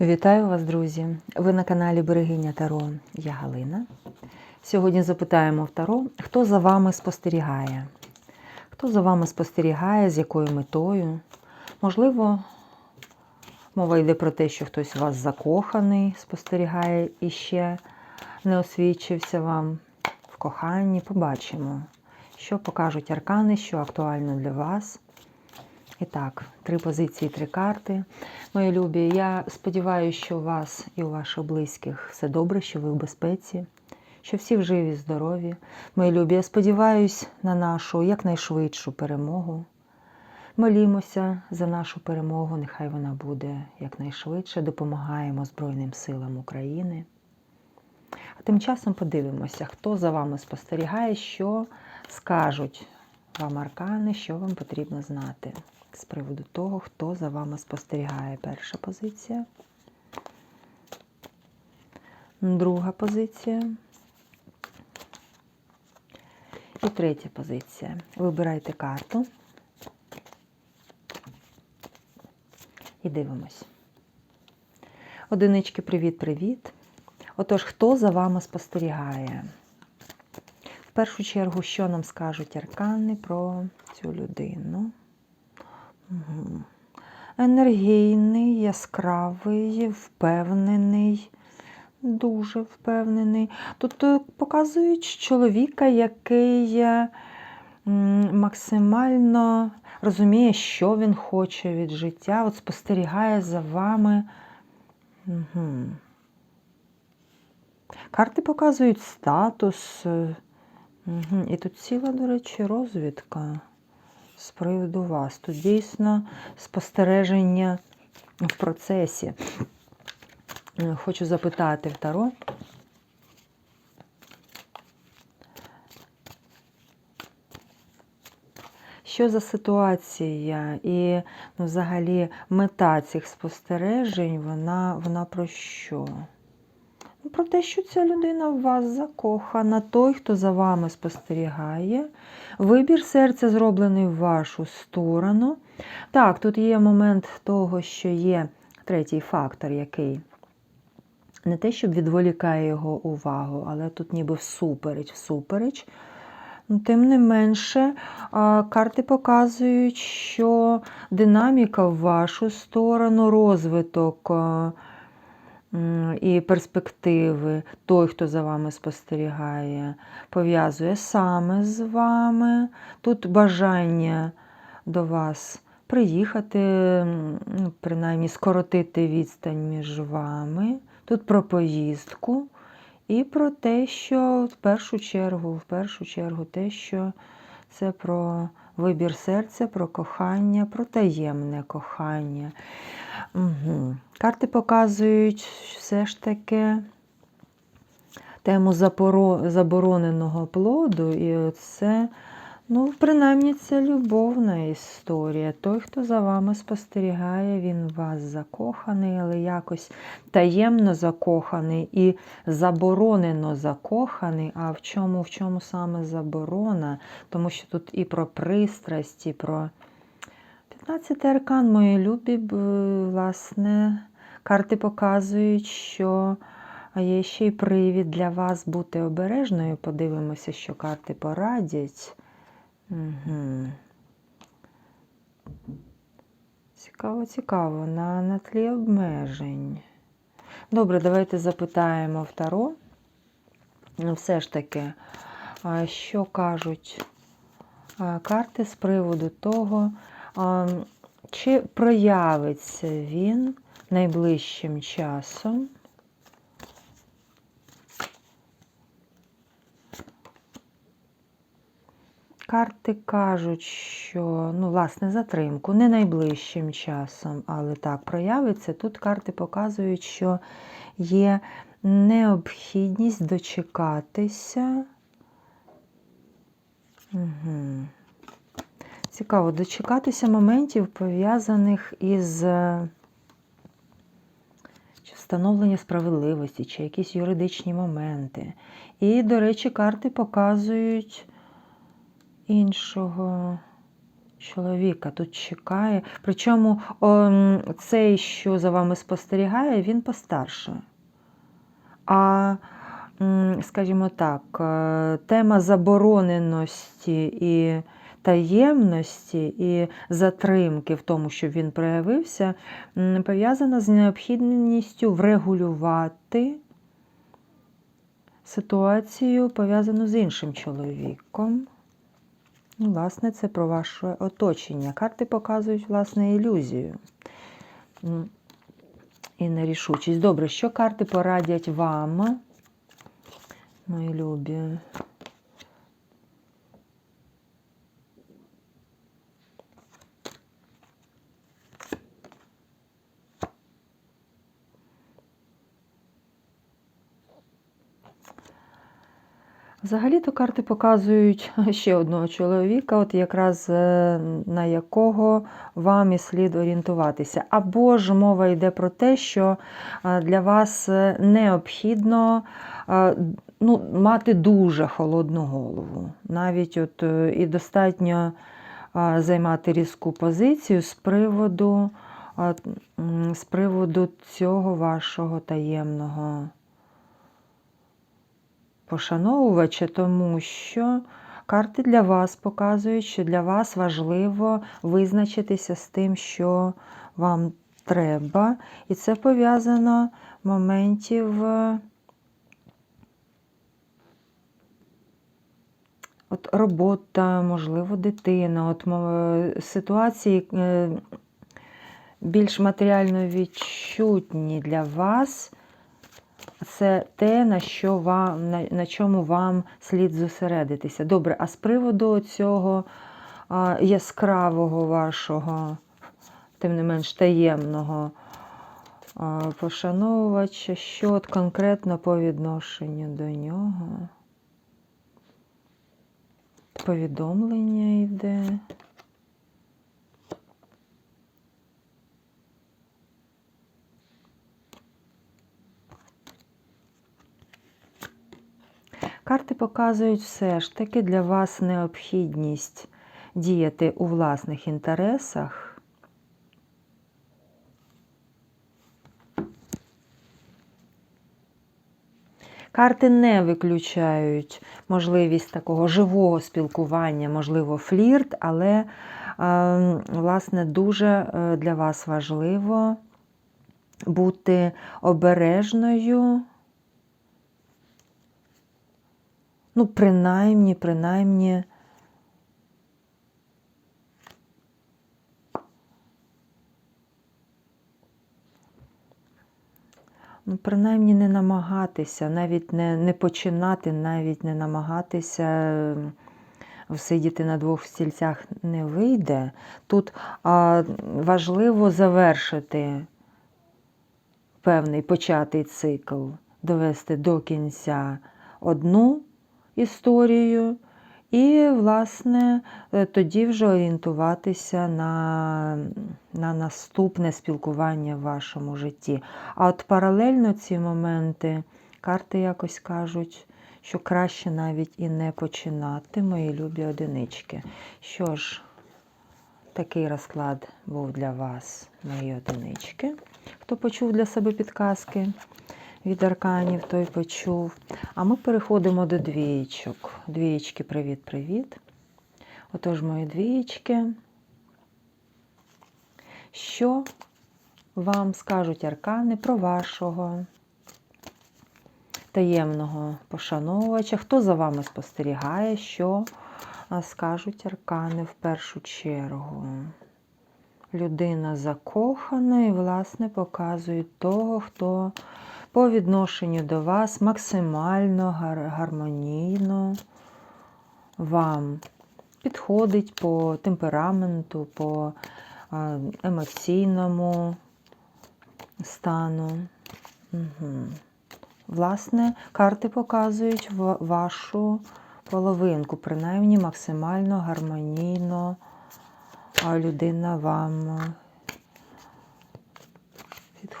Вітаю вас, друзі! Ви на каналі Берегиня Таро. Я Галина. Сьогодні запитаємо в Таро, хто за вами спостерігає? Хто за вами спостерігає, з якою метою? Можливо, мова йде про те, що хтось у вас закоханий, спостерігає і ще не освічився вам в коханні. Побачимо, що покажуть аркани, що актуально для вас. І так, три позиції, три карти. Мої любі, я сподіваюся, що у вас і у ваших близьких все добре, що ви в безпеці, що всі в живі, здорові. Мої любі, я сподіваюся на нашу якнайшвидшу перемогу. Молімося за нашу перемогу, нехай вона буде якнайшвидше. Допомагаємо Збройним силам України. А тим часом подивимося, хто за вами спостерігає, що скажуть вам аркани, що вам потрібно знати з приводу того, хто за вами спостерігає. Перша позиція. Друга позиція. І третя позиція. Вибирайте карту. І дивимось. Одинички, привіт-привіт. Отож, хто за вами спостерігає? В першу чергу, що нам скажуть аркани про цю людину? Енергійний, яскравий, впевнений, дуже впевнений. Тут е, показують чоловіка, який е, максимально розуміє, що він хоче від життя, от спостерігає за вами. Угу. Карти показують статус. Угу. І тут ціла, до речі, розвідка з приводу вас. Тут дійсно спостереження в процесі. Е, Хочу запитати в Таро. Що за ситуація і ну, взагалі мета цих спостережень, вона, вона про що? Про те, що ця людина в вас закохана, той, хто за вами спостерігає. Вибір серця зроблений в вашу сторону. Так, тут є момент того, що є третій фактор, який не те, щоб відволікає його увагу, але тут ніби всупереч, всупереч. Ну, Тим не менше, карти показують, що динаміка в вашу сторону, розвиток. М, І перспективи, той, хто за вами спостерігає, пов'язує саме з вами. Тут бажання до вас приїхати, ну, принаймні скоротити відстань між вами. Тут про поїздку і про те, що в першу чергу, в першу чергу, те, що це про вибір серця, про кохання, про таємне кохання. Угу. Карти показують все ж таки тему забороненого плоду, і це, ну, принаймні, це любовна історія. Той, хто за вами спостерігає, він вас закоханий, але якось таємно закоханий і заборонено закоханий. А в чому, в чому саме заборона? Тому що тут і про пристрасть, і про 15 аркан, мої любі, власне, карти показують, що є ще й привід для вас бути обережною. Подивимося, що карти порадять. Цікаво, цікаво, на, на тлі обмежень. Добре, давайте запитаємо в Таро. Ну, Все ж таки, що кажуть карти з приводу того, чи проявиться він найближчим часом? Карти кажуть, що, ну, власне, затримку не найближчим часом, але так проявиться. Тут карти показують, що є необхідність дочекатися. Угу. Цікаво, дочекатися моментів, пов'язаних із е, встановлення справедливості, чи якісь юридичні моменти. І, до речі, карти показують іншого чоловіка тут чекає. Причому ом, цей, що за вами спостерігає, він постарше. А, скажімо так, е, тема забороненості і таємності і затримки в тому, щоб він проявився, пов'язана з необхідністю врегулювати ситуацію, пов'язану з іншим чоловіком. Власне, це про ваше оточення. Карти показують, власне, ілюзію і нерішучість. Добре, що карти порадять вам, мої любі? Взагалі-то карти показують ще одного чоловіка, от якраз е, на якого вам і слід орієнтуватися. Або ж мова йде про те, що е, для вас е, необхідно ну, мати дуже холодну голову. Навіть от і достатньо займати різку позицію з приводу, з приводу цього вашого таємного пошановувача, тому що карти для вас показують, що для вас важливо визначитися з тим, що вам треба. І це пов'язано моментів. От робота, можливо, дитина, от ситуації е, більш матеріально відчутні для вас, це те, на, що вам, на, на чому вам слід зосередитися. Добре, а з приводу цього а, яскравого вашого, тим не менш таємного а, пошановувача, що от конкретно по відношенню до нього? Повідомлення йде. Карти показують все ж таки для вас необхідність діяти у власних інтересах. Карти не виключають можливість такого живого спілкування, можливо, флірт, але, е, власне, дуже е, для вас важливо бути обережною. Ну, принаймні, принаймні. Ну, принаймні не намагатися, навіть не, не починати, навіть не намагатися ем, всидіти на двох стільцях не вийде. Тут а, важливо завершити певний початий цикл, довести до кінця одну історію, і, власне, е, тоді вже орієнтуватися на, на наступне спілкування в вашому житті. А от паралельно ці моменти карти якось кажуть, що краще навіть і не починати, мої любі одинички. Що ж, такий розклад був для вас, мої одинички. Хто почув для себе підказки? Від арканів, той почув. А ми переходимо до двієчок. Двієчки, привіт-привіт. Отож, мої двієчки. Що вам скажуть аркани про вашого таємного пошановувача? Хто за вами спостерігає, що скажуть аркани в першу чергу? Людина закохана і, власне, показує того, хто по відношенню до вас максимально гармонійно вам підходить по темпераменту, по емоційному стану. Угу. Власне, карти показують вашу половинку, принаймні максимально гармонійно людина вам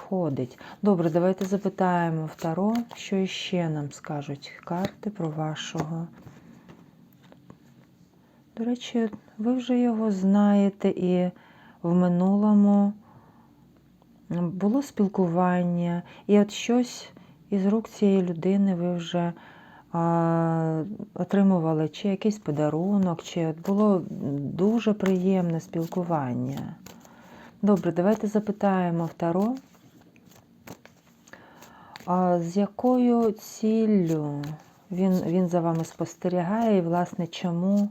підходить. Добре, давайте запитаємо второ, що ще нам скажуть карти про вашого До речі, ви вже його знаєте, і в минулому було спілкування, і от щось із рук цієї людини ви вже а, отримували чи якийсь подарунок, чи от було дуже приємне спілкування. Добре, давайте запитаємо в Таро. А з якою ціллю він, він за вами спостерігає і, власне, чому,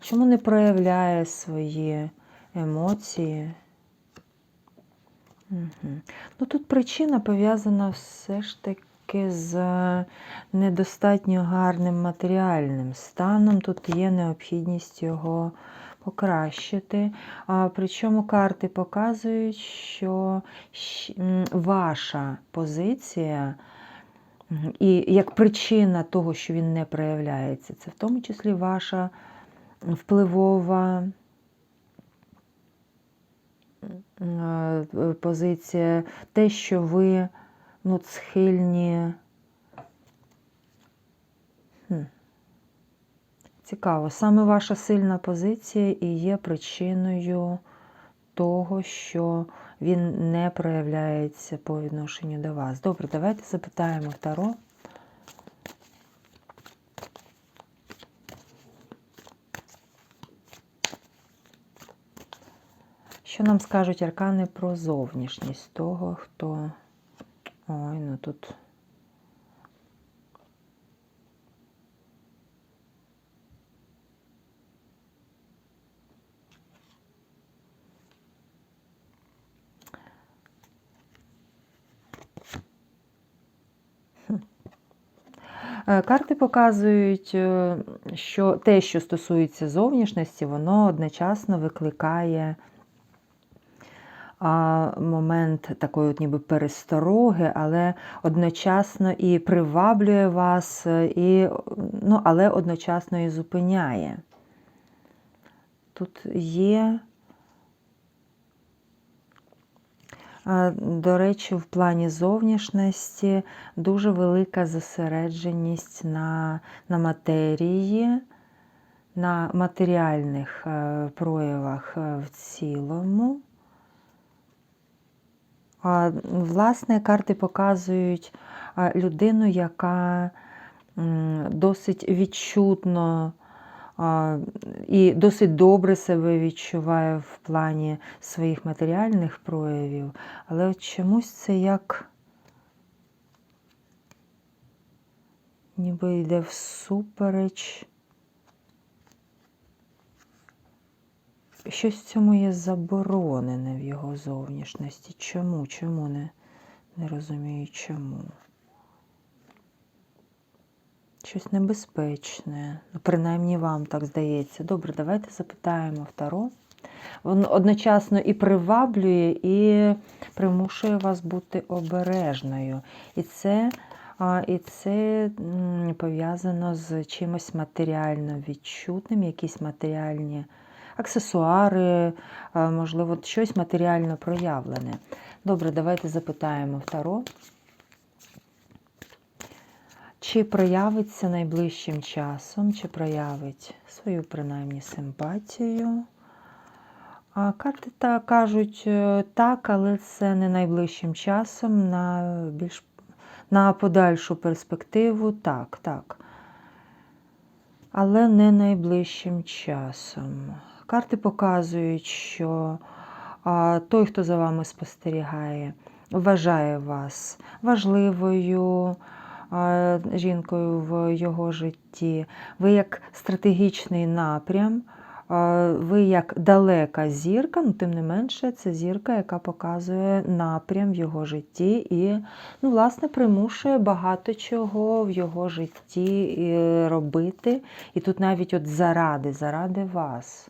чому не проявляє свої емоції? Угу. Ну, тут причина пов'язана все ж таки з недостатньо гарним матеріальним станом. Тут є необхідність його покращити. Причому карти показують, що ваша позиція і як причина того, що він не проявляється, це в тому числі ваша впливова позиція, те, що ви ну, схильні. Цікаво, саме ваша сильна позиція і є причиною того, що він не проявляється по відношенню до вас. Добре, давайте запитаємо Таро. Що нам скажуть аркани про зовнішність того, хто. Ой, ну тут. Карти показують, е, що те, що стосується зовнішності, воно одночасно викликає момент такої от ніби перестороги, але одночасно і приваблює вас, е, і, ну, але одночасно і зупиняє. Тут є, а, до речі, в плані зовнішності дуже велика зосередженість на, на матерії, на матеріальних е, проявах е, в цілому. А, Власне, карти показують людину, яка досить відчутно і досить добре себе відчуває в плані своїх матеріальних проявів, але от чомусь це як ніби йде всупереч. Щось в цьому є заборонене в його зовнішності. Чому? Чому не, не розумію чому? Щось небезпечне. Ну, принаймні вам так здається. Добре, давайте запитаємо в Таро. Воно одночасно і приваблює, і примушує вас бути обережною. І це, і це пов'язано з чимось матеріально відчутним, якісь матеріальні аксесуари, можливо, щось матеріально проявлене. Добре, давайте запитаємо в Таро. Чи проявиться найближчим часом, чи проявить свою принаймні симпатію? А карти та кажуть е, так, але це не найближчим часом, на більш на подальшу перспективу, так, так. Але не найближчим часом. Карти показують, що а, той, хто за вами спостерігає, вважає вас важливою жінкою в його житті. Ви як стратегічний напрям, ви як далека зірка, ну тим не менше, це зірка, яка показує напрям в його житті і, ну, власне, примушує багато чого в його житті е, робити. І тут навіть от заради, заради вас.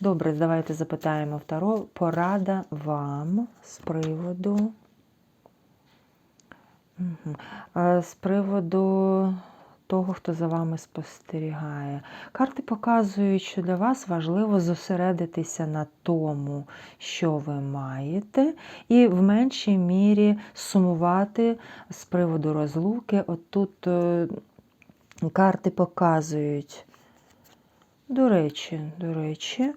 Добре, давайте запитаємо Таро. Порада вам з приводу. З приводу того, хто за вами спостерігає. Карти показують, що для вас важливо зосередитися на тому, що ви маєте, і в меншій мірі сумувати з приводу розлуки. От тут е, карти показують. До речі, до речі.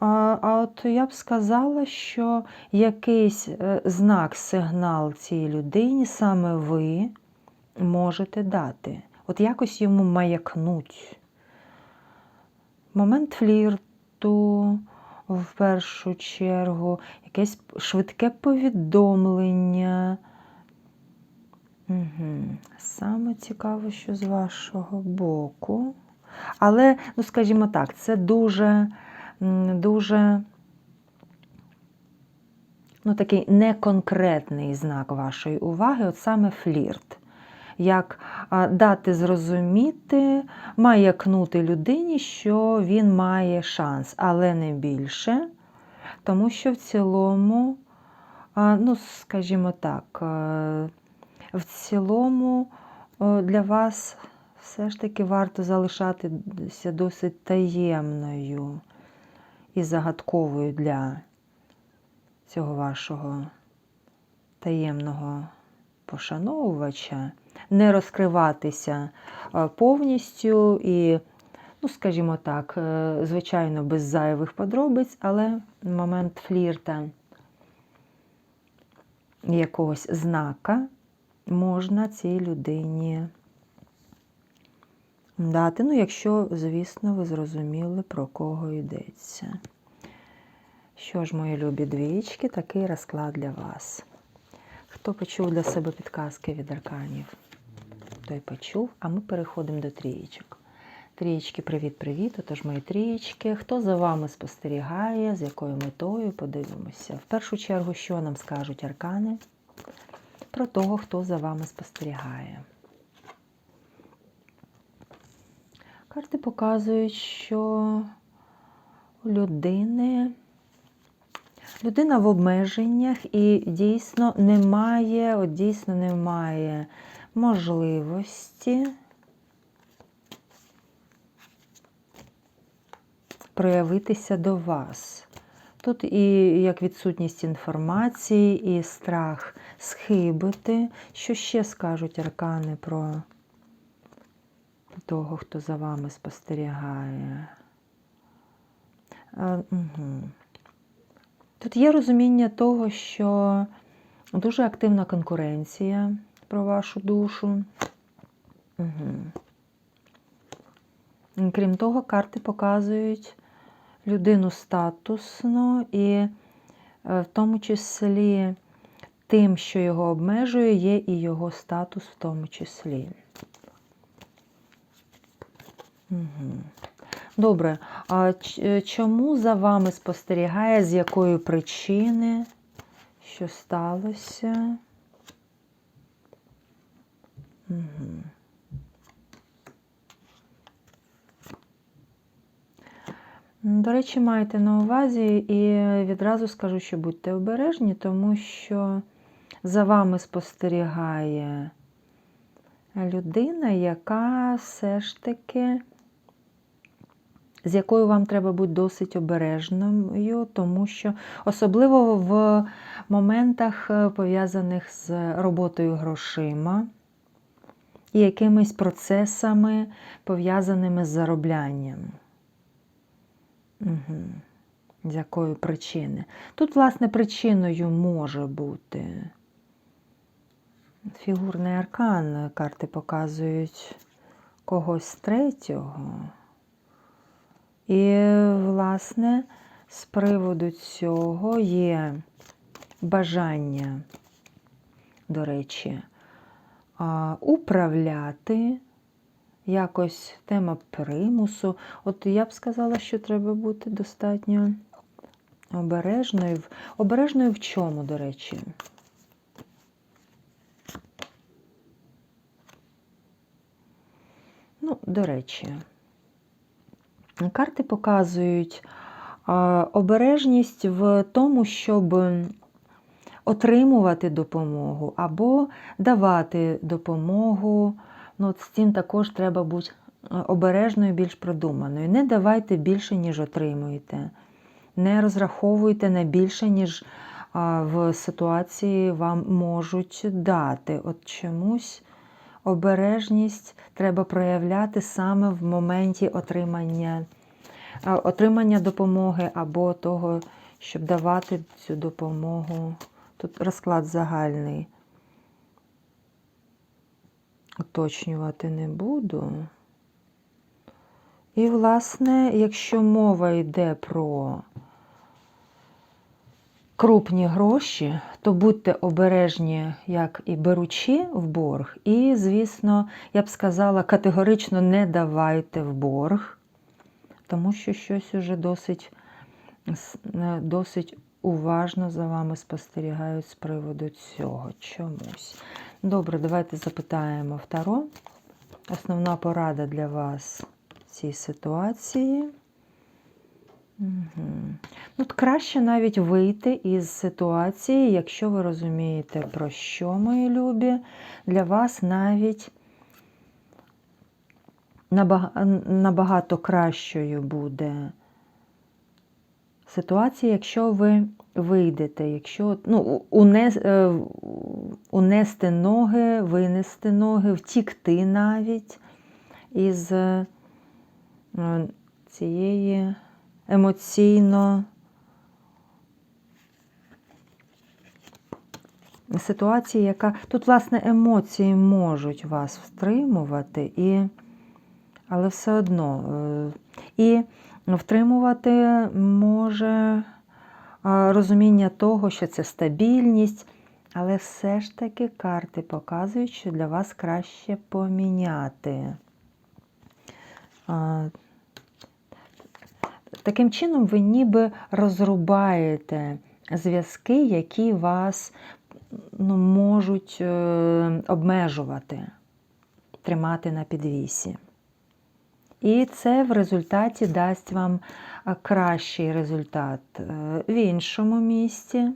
А, а от я б сказала, що якийсь е, знак, сигнал цій людині саме ви можете дати. От якось йому маякнуть. Момент флірту, в першу чергу, якесь швидке повідомлення. Угу. Саме цікаво, що з вашого боку. Але, ну, скажімо так, це дуже, дуже ну, такий неконкретний знак вашої уваги, от саме флірт. Як дати зрозуміти, маякнути людині, що він має шанс, але не більше. Тому що в цілому, ну, скажімо так, е, в цілому для вас все ж таки варто залишатися досить таємною і загадковою для цього вашого таємного пошановувача, не розкриватися е, повністю і, ну, скажімо так, е, звичайно, без зайвих подробиць, але момент флірта якогось знака можна цій людині дати. Ну, якщо, звісно, ви зрозуміли, про кого йдеться. Що ж, мої любі двічки, такий розклад для вас. Хто почув для себе підказки від арканів, той почув, а ми переходимо до трієчок. Трієчки, привіт-привіт. Отож, мої трієчки. Хто за вами спостерігає, з якою метою, подивимося. В першу чергу, що нам скажуть аркани про того, хто за вами спостерігає. Карти показують, що людини людина в обмеженнях і дійсно немає, от дійсно немає можливості проявитися до вас. Тут і як відсутність інформації, і страх схибити. Що ще скажуть аркани про того, хто за вами спостерігає? Тут є розуміння того, що дуже активна конкуренція про вашу душу. Крім того, карти показують людину статусно і е, в тому числі тим, що його обмежує, є і його статус в тому числі. Добре, а чому за вами спостерігає, з якої причини, що сталося? Угу. До речі, майте на увазі і відразу скажу, що будьте обережні, тому що за вами спостерігає людина, яка все ж таки, з якою вам треба бути досить обережною, тому що особливо в моментах, е, пов'язаних з роботою грошима і якимись процесами, пов'язаними з зароблянням. Угу. З якої причини? Тут, власне, причиною може бути фігурний аркан. Карти показують когось третього. І, власне, з приводу цього є бажання, до речі, управляти якось тема примусу. От я б сказала, що треба бути достатньо обережною. Обережною в чому, до речі? Ну, до речі, карти показують обережність в тому, щоб отримувати допомогу або давати допомогу. Ну, от з цим також треба бути е, обережною, більш продуманою. Не давайте більше, ніж отримуєте. Не розраховуйте на більше, ніж в ситуації вам можуть дати. От чомусь обережність треба проявляти саме в моменті отримання е, отримання допомоги або того, щоб давати цю допомогу. Тут розклад загальний. Уточнювати не буду. І, власне, якщо мова йде про крупні гроші, то будьте обережні, як і беручи в борг. І, звісно, я б сказала, категорично не давайте в борг, тому що щось уже досить, е, досить уважно за вами спостерігають з приводу цього чомусь. Добре, давайте запитаємо в Таро. Основна порада для вас в цій ситуації. Угу. Ну, краще навіть вийти із ситуації, якщо ви розумієте, про що, мої любі, для вас навіть набагато кращою буде ситуація, якщо ви вийдете, якщо ну, е, унести ноги, винести ноги, втікти навіть із е, цієї емоційно ситуації, яка тут, власне, емоції можуть вас втримувати, і... але все одно. е, І втримувати може розуміння того, що це стабільність, але все ж таки карти показують, що для вас краще поміняти. Таким чином, ви ніби розрубаєте зв'язки, які вас ну, можуть е, обмежувати, тримати на підвісі. І це в результаті дасть вам кращий результат е, в іншому місці.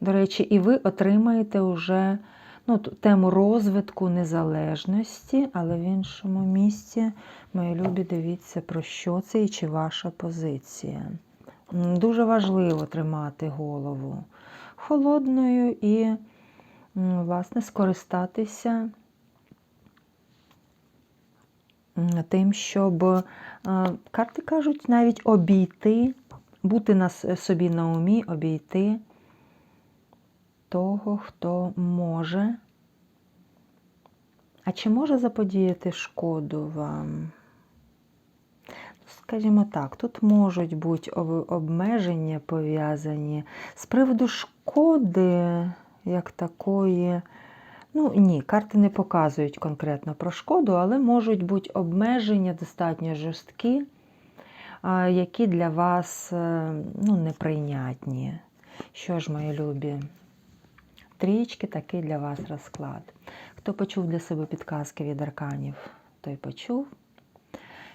До речі, і ви отримаєте вже ну, тему розвитку незалежності, але в іншому місці, мої любі, дивіться, про що це і чи ваша позиція. Дуже важливо тримати голову холодною і, власне, скористатися тим, щоб е, карти кажуть, навіть обійти, бути собі на умі, обійти того, хто може. А чи може заподіяти шкоду вам? Скажімо так, тут можуть бути обмеження пов'язані з приводу шкоди, як такої. Ну, ні, карти не показують конкретно про шкоду, але можуть бути обмеження достатньо жорсткі, які для вас е, ну, неприйнятні. Що ж, мої любі? Трічки такий для вас розклад. Хто почув для себе підказки від арканів, той почув.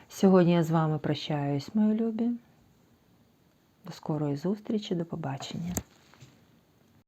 Сьогодні я з вами прощаюсь, мої любі. До скорої зустрічі, до побачення.